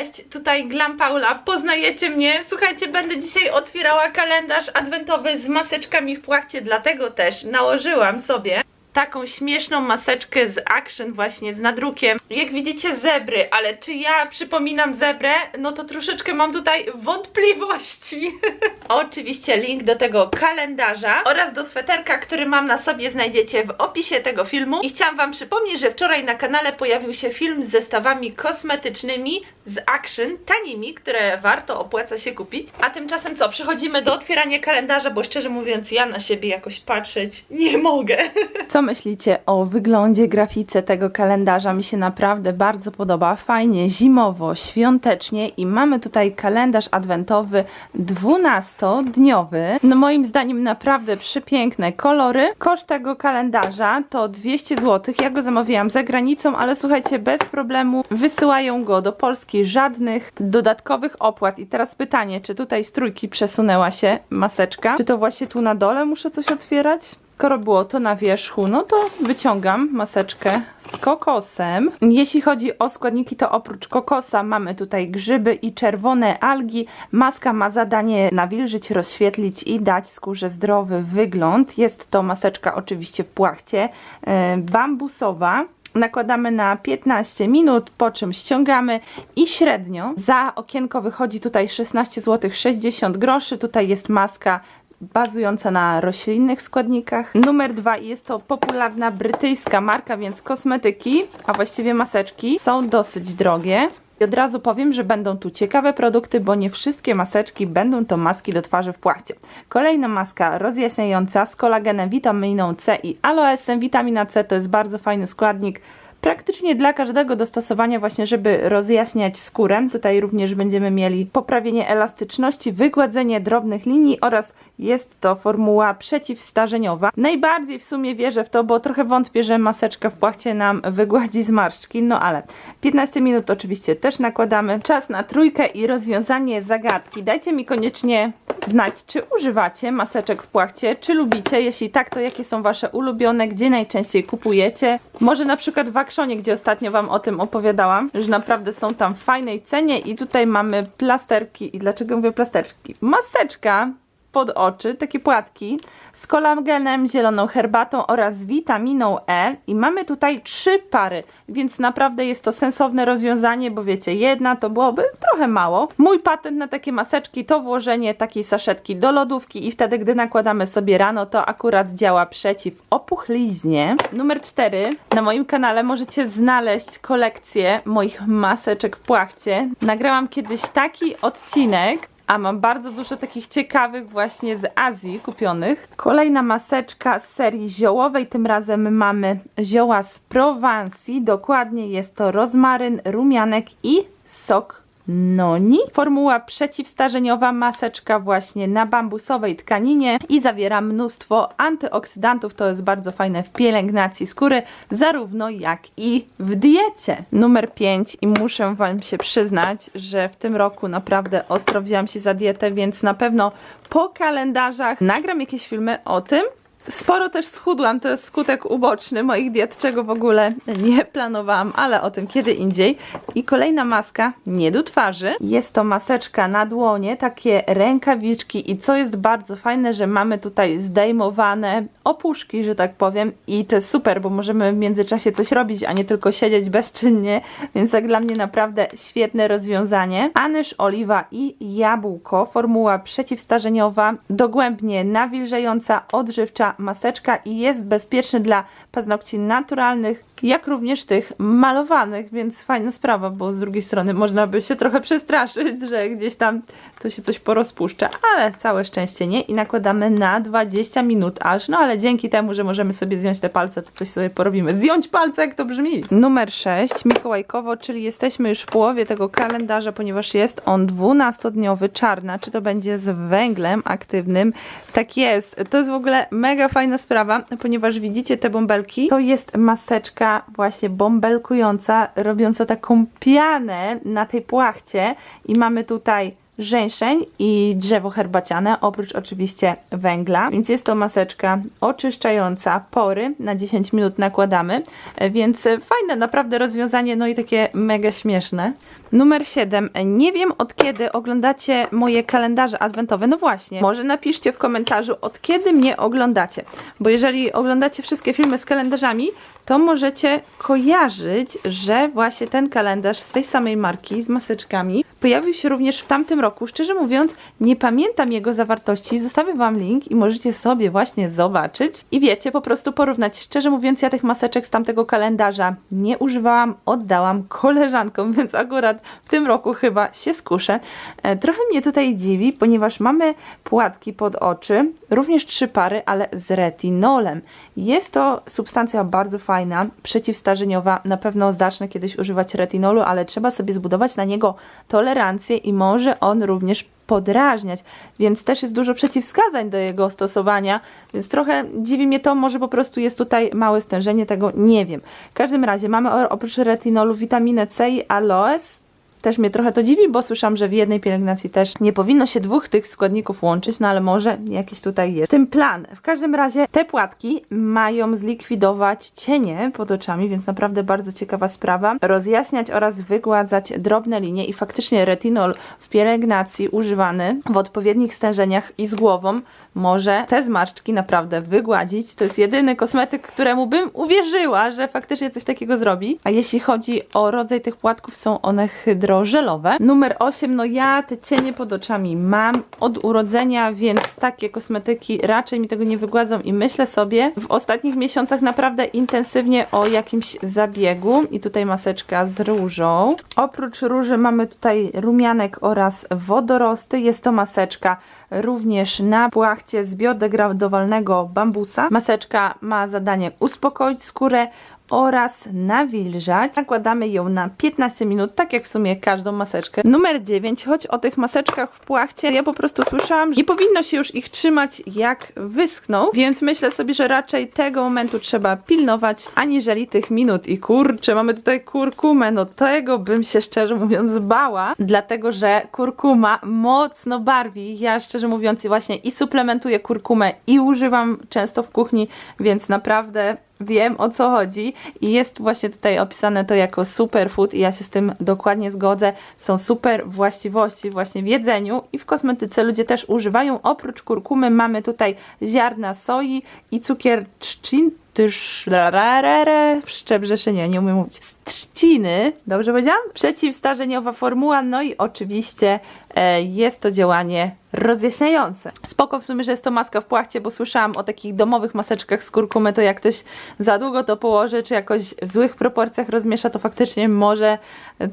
Cześć, tutaj Glam Paula, poznajecie mnie? Słuchajcie, będę dzisiaj otwierała kalendarz adwentowy z maseczkami w płachcie, dlatego też nałożyłam sobie taką śmieszną maseczkę z Action właśnie, z nadrukiem. Jak widzicie zebry, ale czy ja przypominam zebrę? No to troszeczkę mam tutaj wątpliwości. Oczywiście link do tego kalendarza oraz do sweterka, który mam na sobie znajdziecie w opisie tego filmu. I chciałam wam przypomnieć, że wczoraj na kanale pojawił się film z zestawami kosmetycznymi z Action, tanimi, które warto, opłaca się kupić. A tymczasem co, przechodzimy do otwierania kalendarza, bo szczerze mówiąc ja na siebie jakoś patrzeć nie mogę. Co myślicie o wyglądzie, grafice tego kalendarza? Mi się naprawdę bardzo podoba. Fajnie, zimowo, świątecznie i mamy tutaj kalendarz adwentowy 12-dniowy. No moim zdaniem naprawdę przepiękne kolory. Koszt tego kalendarza to 200 zł. Ja go zamawiałam za granicą, ale słuchajcie, bez problemu wysyłają go do Polski. Żadnych dodatkowych opłat. I teraz pytanie, czy tutaj z trójki przesunęła się maseczka? Czy to właśnie tu na dole muszę coś otwierać? Skoro było to na wierzchu, no to wyciągam maseczkę z kokosem. Jeśli chodzi o składniki, to oprócz kokosa mamy tutaj grzyby i czerwone algi. Maska ma zadanie nawilżyć, rozświetlić i dać skórze zdrowy wygląd. Jest to maseczka oczywiście w płachcie e, bambusowa. Nakładamy na 15 minut, po czym ściągamy i średnio za okienko wychodzi tutaj 16 zł 60 groszy. Tutaj jest maska bazująca na roślinnych składnikach. Numer dwa jest to popularna brytyjska marka, więc kosmetyki, a właściwie maseczki są dosyć drogie. I od razu powiem, że będą tu ciekawe produkty, bo nie wszystkie maseczki będą to maski do twarzy w płachcie. Kolejna maska rozjaśniająca z kolagenem, witaminą C i aloesem. Witamina C to jest bardzo fajny składnik praktycznie dla każdego dostosowania właśnie, żeby rozjaśniać skórę. Tutaj również będziemy mieli poprawienie elastyczności, wygładzenie drobnych linii oraz jest to formuła przeciwstarzeniowa. Najbardziej w sumie wierzę w to, bo trochę wątpię, że maseczka w płachcie nam wygładzi zmarszczki, no ale 15 minut oczywiście też nakładamy. Czas na trójkę i rozwiązanie zagadki. Dajcie mi koniecznie znać, czy używacie maseczek w płachcie, czy lubicie. Jeśli tak, to jakie są wasze ulubione, gdzie najczęściej kupujecie. Może na przykład w Akszonie, gdzie ostatnio wam o tym opowiadałam, że naprawdę są tam w fajnej cenie i tutaj mamy plasterki. I dlaczego mówię plasterki? Maseczka pod oczy, takie płatki z kolagenem, zieloną herbatą oraz witaminą E i mamy tutaj trzy pary, więc naprawdę jest to sensowne rozwiązanie, bo wiecie, jedna to byłoby trochę mało. Mój patent na takie maseczki to włożenie takiej saszetki do lodówki i wtedy, gdy nakładamy sobie rano, to akurat działa przeciw opuchliźnie. Numer 4. Na moim kanale możecie znaleźć kolekcję moich maseczek w płachcie. Nagrałam kiedyś taki odcinek, a mam bardzo dużo takich ciekawych właśnie z Azji kupionych. Kolejna maseczka z serii ziołowej. Tym razem mamy zioła z Prowansji. Dokładnie jest to rozmaryn, rumianek i sok noni. Formuła przeciwstarzeniowa maseczka właśnie na bambusowej tkaninie i zawiera mnóstwo antyoksydantów. To jest bardzo fajne w pielęgnacji skóry, zarówno jak i w diecie. Numer 5 i muszę Wam się przyznać, że w tym roku naprawdę ostro wzięłam się za dietę, więc na pewno po kalendarzach nagram jakieś filmy o tym, Sporo też schudłam, to jest skutek uboczny moich diet, czego w ogóle nie planowałam, ale o tym kiedy indziej. I kolejna maska, nie do twarzy. Jest to maseczka na dłonie, takie rękawiczki i co jest bardzo fajne, że mamy tutaj zdejmowane opuszki, że tak powiem i to jest super, bo możemy w międzyczasie coś robić, a nie tylko siedzieć bezczynnie, więc jak dla mnie naprawdę świetne rozwiązanie. Anyż, oliwa i jabłko, formuła przeciwstarzeniowa, dogłębnie nawilżająca, odżywcza maseczka i jest bezpieczny dla paznokci naturalnych, jak również tych malowanych, więc fajna sprawa, bo z drugiej strony można by się trochę przestraszyć, że gdzieś tam to się coś porozpuszcza, ale całe szczęście nie i nakładamy na 20 minut aż, no ale dzięki temu, że możemy sobie zdjąć te palce, to coś sobie porobimy. Zdjąć palce, jak to brzmi! Numer 6, Mikołajkowo, czyli jesteśmy już w połowie tego kalendarza, ponieważ jest on 12-dniowy, czarna, czy to będzie z węglem aktywnym, tak jest, to jest w ogóle mega fajna sprawa, ponieważ widzicie te bąbelki, to jest maseczka właśnie bąbelkująca, robiąca taką pianę na tej płachcie i mamy tutaj żeńszeń i drzewo herbaciane, oprócz oczywiście węgla, więc jest to maseczka oczyszczająca pory, na 10 minut nakładamy, więc fajne naprawdę rozwiązanie, no i takie mega śmieszne. Numer 7. Nie wiem od kiedy oglądacie moje kalendarze adwentowe. No właśnie, może napiszcie w komentarzu od kiedy mnie oglądacie. Bo jeżeli oglądacie wszystkie filmy z kalendarzami, to możecie kojarzyć, że właśnie ten kalendarz z tej samej marki, z maseczkami, pojawił się również w tamtym roku. Szczerze mówiąc, nie pamiętam jego zawartości. Zostawię Wam link i możecie sobie właśnie zobaczyć. I wiecie, po prostu porównać. Szczerze mówiąc, ja tych maseczek z tamtego kalendarza nie używałam, oddałam koleżankom, więc akurat w tym roku chyba się skuszę. E, Trochę mnie tutaj dziwi, ponieważ mamy płatki pod oczy, również trzy pary, ale z retinolem. Jest to substancja bardzo fajna, przeciwstarzeniowa. Na pewno zacznę kiedyś używać retinolu, ale trzeba sobie zbudować na niego tolerancję i może on również podrażniać, więc też jest dużo przeciwwskazań do jego stosowania, więc trochę dziwi mnie to, może po prostu jest tutaj małe stężenie, tego nie wiem. W każdym razie mamy oprócz retinolu witaminę C i aloes, też mnie trochę to dziwi, bo słyszałam, że w jednej pielęgnacji też nie powinno się dwóch tych składników łączyć, no ale może jakiś tutaj jest. Tym plan. W każdym razie te płatki mają zlikwidować cienie pod oczami, więc naprawdę bardzo ciekawa sprawa. Rozjaśniać oraz wygładzać drobne linie i faktycznie retinol w pielęgnacji używany w odpowiednich stężeniach i z głową może te zmarszczki naprawdę wygładzić. To jest jedyny kosmetyk, któremu bym uwierzyła, że faktycznie coś takiego zrobi. A jeśli chodzi o rodzaj tych płatków, są one hydrożelowe. Numer 8, no ja te cienie pod oczami mam od urodzenia, więc takie kosmetyki raczej mi tego nie wygładzą i myślę sobie w ostatnich miesiącach naprawdę intensywnie o jakimś zabiegu. I tutaj maseczka z różą. Oprócz róży mamy tutaj rumianek oraz wodorosty. Jest to maseczka również na płachcie z biodegradowalnego bambusa. Maseczka ma zadanie uspokoić skórę oraz nawilżać. Nakładamy ją na 15 minut, tak jak w sumie każdą maseczkę. Numer 9, choć o tych maseczkach w płachcie ja po prostu słyszałam, że nie powinno się już ich trzymać jak wyschną, więc myślę sobie, że raczej tego momentu trzeba pilnować, aniżeli tych minut. I kurczę, mamy tutaj kurkumę, no tego bym się szczerze mówiąc bała, dlatego że kurkuma mocno barwi. Ja szczerze mówiąc właśnie i suplementuję kurkumę i używam często w kuchni, więc naprawdę wiem o co chodzi i jest właśnie tutaj opisane to jako superfood i ja się z tym dokładnie zgodzę. Są super właściwości właśnie w jedzeniu i w kosmetyce ludzie też używają. Oprócz kurkumy mamy tutaj ziarna soi i cukier trzcin, tyż, rarere, szczebrzeszynie, nie umiem mówić, z trzciny, dobrze powiedziałam? Przeciwstarzeniowa formuła, no i oczywiście e, jest to działanie rozjaśniające. Spoko w sumie, że jest to maska w płachcie, bo słyszałam o takich domowych maseczkach z kurkumy, to jak ktoś za długo to położy, czy jakoś w złych proporcjach rozmiesza, to faktycznie może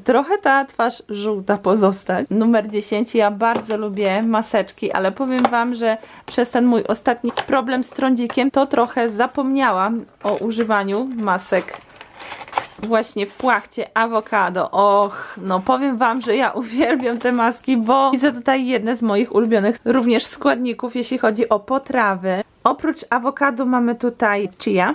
trochę ta twarz żółta pozostać. Numer 10, ja bardzo lubię maseczki, ale powiem Wam, że przez ten mój ostatni problem z trądzikiem, to trochę zapomniałam o używaniu masek właśnie w płachcie awokado. Och, no powiem Wam, że ja uwielbiam te maski, bo widzę tutaj jedne z moich ulubionych również składników, jeśli chodzi o potrawy. Oprócz awokado mamy tutaj chia,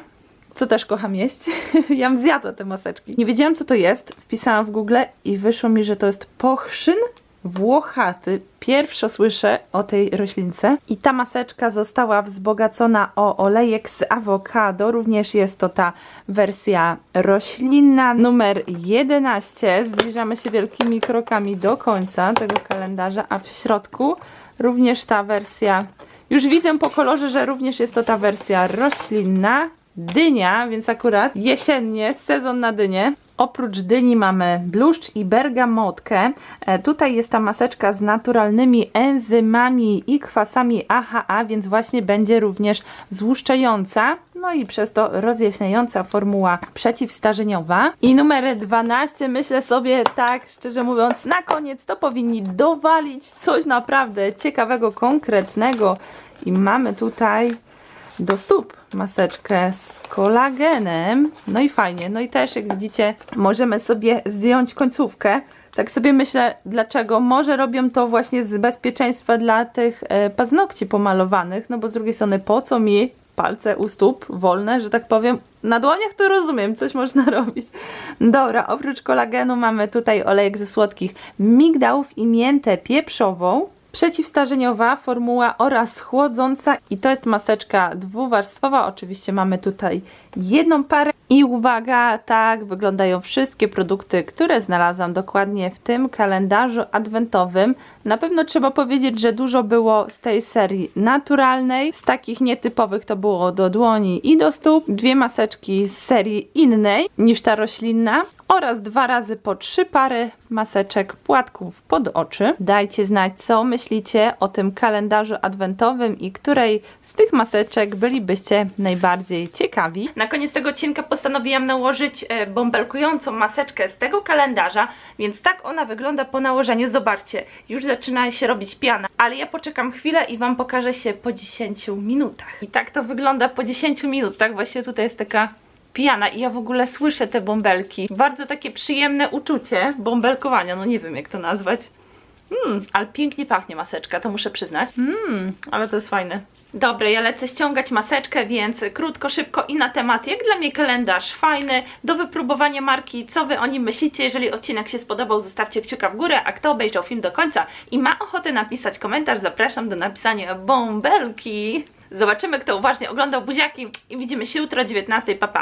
co też kocham jeść. ja bym zjadła te maseczki. Nie wiedziałam, co to jest. Wpisałam w Google i wyszło mi, że to jest pochrzyn włochaty. Pierwszo słyszę o tej roślince. I ta maseczka została wzbogacona o olejek z awokado. Również jest to ta wersja roślinna. Numer 11. Zbliżamy się wielkimi krokami do końca tego kalendarza, a w środku również ta wersja. Już widzę po kolorze, że również jest to ta wersja roślinna. Dynia, więc akurat jesiennie, sezon na dynię. Oprócz dyni mamy bluszcz i bergamotkę. E, tutaj jest ta maseczka z naturalnymi enzymami i kwasami AHA, więc właśnie będzie również złuszczająca, no i przez to rozjaśniająca formuła przeciwstarzeniowa. I numer 12, myślę sobie tak, szczerze mówiąc, na koniec to powinni dowalić coś naprawdę ciekawego, konkretnego. I mamy tutaj do stóp maseczkę z kolagenem. No i fajnie. No i też jak widzicie, możemy sobie zdjąć końcówkę. Tak sobie myślę, dlaczego? Może robią to właśnie z bezpieczeństwa dla tych e, paznokci pomalowanych, no bo z drugiej strony po co mi palce u stóp wolne, że tak powiem. Na dłoniach to rozumiem, coś można robić. Dobra, oprócz kolagenu mamy tutaj olejek ze słodkich migdałów i miętę pieprzową przeciwstarzeniowa formuła oraz chłodząca i to jest maseczka dwuwarstwowa. Oczywiście mamy tutaj jedną parę. I uwaga, tak wyglądają wszystkie produkty, które znalazłam dokładnie w tym kalendarzu adwentowym. Na pewno trzeba powiedzieć, że dużo było z tej serii naturalnej. Z takich nietypowych to było do dłoni i do stóp. Dwie maseczki z serii innej niż ta roślinna. Oraz dwa razy po trzy pary maseczek płatków pod oczy. Dajcie znać, co myślicie o tym kalendarzu adwentowym i której z tych maseczek bylibyście najbardziej ciekawi. Na koniec tego odcinka postanowiłam nałożyć e, bąbelkującą maseczkę z tego kalendarza, więc tak ona wygląda po nałożeniu. Zobaczcie, już zaczyna się robić piana, ale ja poczekam chwilę i Wam pokażę się po 10 minutach. I tak to wygląda po 10 minutach. Właśnie tutaj jest taka pijana i ja w ogóle słyszę te bąbelki. Bardzo takie przyjemne uczucie bąbelkowania, no nie wiem jak to nazwać. Mmm, ale pięknie pachnie maseczka, to muszę przyznać. Mmm, ale to jest fajne. Dobra, ja lecę ściągać maseczkę, więc krótko, szybko i na temat. Jak dla mnie kalendarz fajny, do wypróbowania marki. Co Wy o nim myślicie? Jeżeli odcinek się spodobał, zostawcie kciuka w górę, a kto obejrzał film do końca i ma ochotę napisać komentarz, zapraszam do napisania bąbelki. Zobaczymy, kto uważnie oglądał buziaki i widzimy się jutro o 19. Pa, pa.